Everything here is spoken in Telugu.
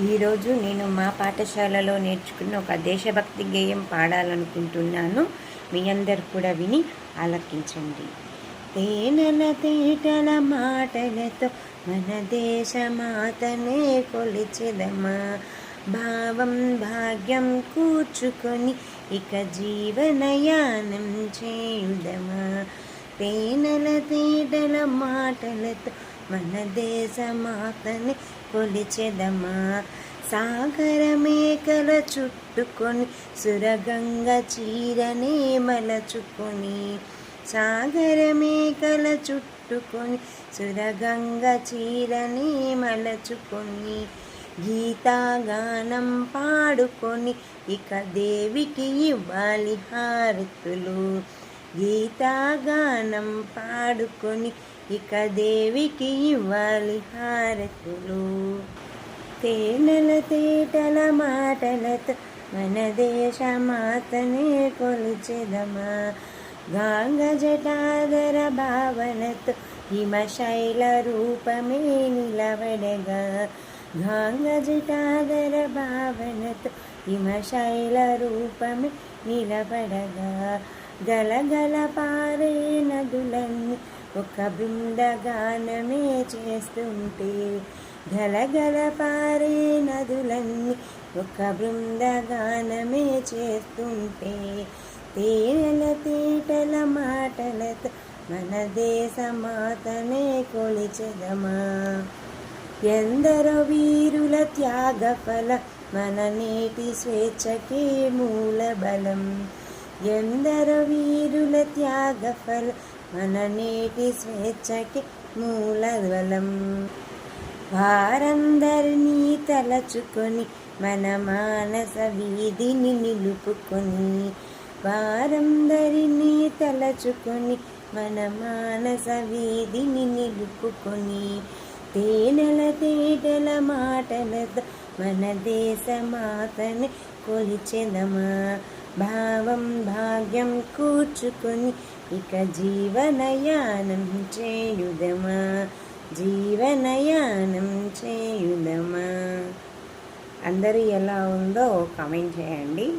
ఈరోజు నేను మా పాఠశాలలో నేర్చుకున్న ఒక దేశభక్తి గేయం పాడాలనుకుంటున్నాను. మీ అందరు కూడా విని ఆలకించండి. తేనెల తేటల మాటలతో మన దేశమాతనే కొలిచెదమా? భావం భాగ్యం కూర్చుకొని ఇక జీవనయానం చేయుదమా? తేనెల తేటల మాటలతో మన దేశమాతని కొలిచెదమా? సాగర మేకల చుట్టుకొని సురగంగ చీరనే మలచుకొని సాగర మేకల చుట్టుకొని సురగంగ చీరనే మలచుకొని గీతాగానం పాడుకొని ఇక దేవికి ఇవ్వాలి హారతులు. గీతాగానం పాడుకొని ఇక దేవికి ఇవ్వాలి హారతులు. తేనెల తేటల మాటలతో మన దేశమాతనే కొలిచెదమా. గాంగ జటాధర భావనతో హిమశైల రూపమే నిలబడగా గాంగ జటాధర భావనతో హిమశైల రూపమే నిలబడగా గలగల పారే నదులన్నీ ఒక బృందగానమే చేస్తుంటే గలగల పారే నదులన్నీ ఒక బృందగానమే చేస్తుంటే తేనెల తేటల మాటలతో మన దేశమాతనే కొలిచెదమా? ఎందరో వీరుల త్యాగ ఫల మన నేటి స్వేచ్ఛకే మూల బలం ఎందరో వీరుల త్యాగ ఫల మన నేటి స్వేచ్ఛకి మూల వారందరినీ తలచుకొని మన మానస వీధిని నిలుపుకొని వారందరినీ తలచుకొని మన మానస వీధిని నిలుపుకొని తేనెల తేటల మాటలతో మన దేశమాతని కొలిచెదమా. భావం భాగ్యం కూర్చుకొని ఇక జీవనయానం చేయుదమా? జీవనయానం చేయుదమా? అందరూ ఎలా ఉందో కామెంట్ చేయండి.